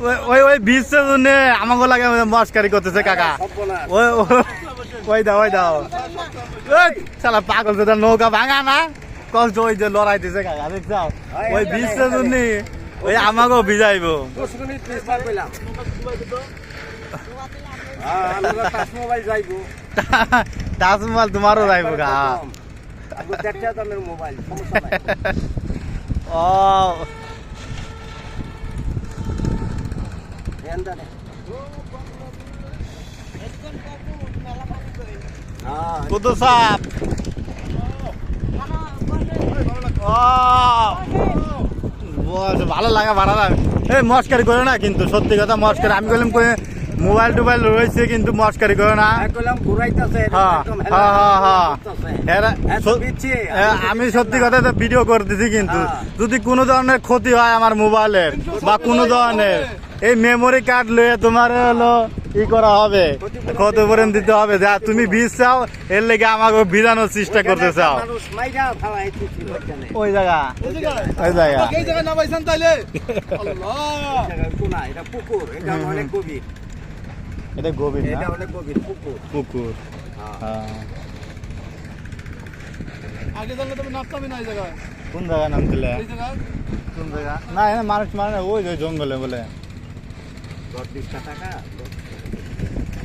ওই- ওই বিশে জন্য আমাকে লাগে মস্কারি করতেছে কাকা। সর্বনাশ। ওই ওই দাও ওই দাও। ওই শালা পাগল তো নৌকা ভাঙা না কষ্ট ওই যে লড়াইতেছে কাকা দেখছাও ওই বিশে জন্য ওই আমাকেও ভিজাইবো। হ্যাঁ তাজমহল তোমারও যাইবো গা মোবাইল ও। কত সাপ ভালো লাগা লাগে। এই মস্কারি করে না কিন্তু সত্যি কথা মস্কারি। আমি বললাম করে মোবাইল টোবাইল রয়েছে কিন্তু মস্কারি করে না। ঘুরাইতাছে হ্যাঁ, হ্যাঁ, হ্যাঁ, আমি সত্যি কথা তো ভিডিও করতেছি কিন্তু। যদি কোনো ধরনের ক্ষতি হয় আমার মোবাইলের বা কোনো ধরনের এই মেমোরি কার্ড লয়ে তোমার হলো ই করা হবে ক্ষতিপূরণ দিতে হবে? যা তুমি বীজ চাও এর লেগে আমাকে ভিজানোর চেষ্টা করতে চাও। ওই জায়গা। ওই জায়গা। এই জায়গায় নামাইছেন তাইলে? আল্লাহ এটা পুকুর এটা। অনেক গভীর এটা গভীর এটা অনেক গভীর পুকুর। পুকুর। হ্যাঁ। হ্যাঁ। আগে জানলে তুমি নাচতামই না এই জায়গায়? কোন জায়গা নাম দিলে এই জায়গায়? কোন জায়গা? না এখানে মানুষ মানে না, ওই জঙ্গলে বলে।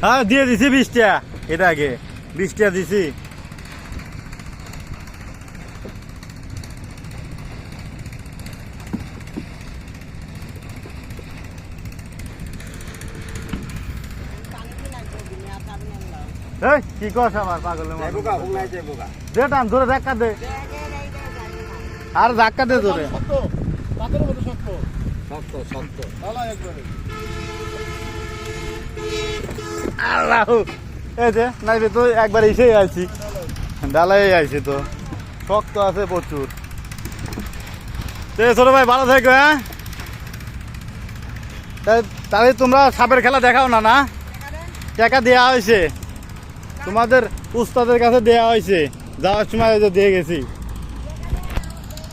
হ্যাঁ দিয়ে দিছি বিশটা এটা আগে। বিশটা দিছি। কি কস আমার পাগলের দে টান ধরে ধাক্কা দে। আর ধাক্কা দে ধরে শক্ত শক্ত। শক্ত আল্লাহ। এই যে তো একবার এসেই ডালাই তো। শক্ত আছে প্রচুর। ছোট ভাই, ভালো থাকো হ্যাঁ? তাহলে তোমরা সাপের খেলা দেখাও না না? টাকা দেওয়া হয়েছে। তোমাদের উস্তাদের কাছে দেওয়া হয়েছে। যাওয়ার সময় দিয়ে গেছি।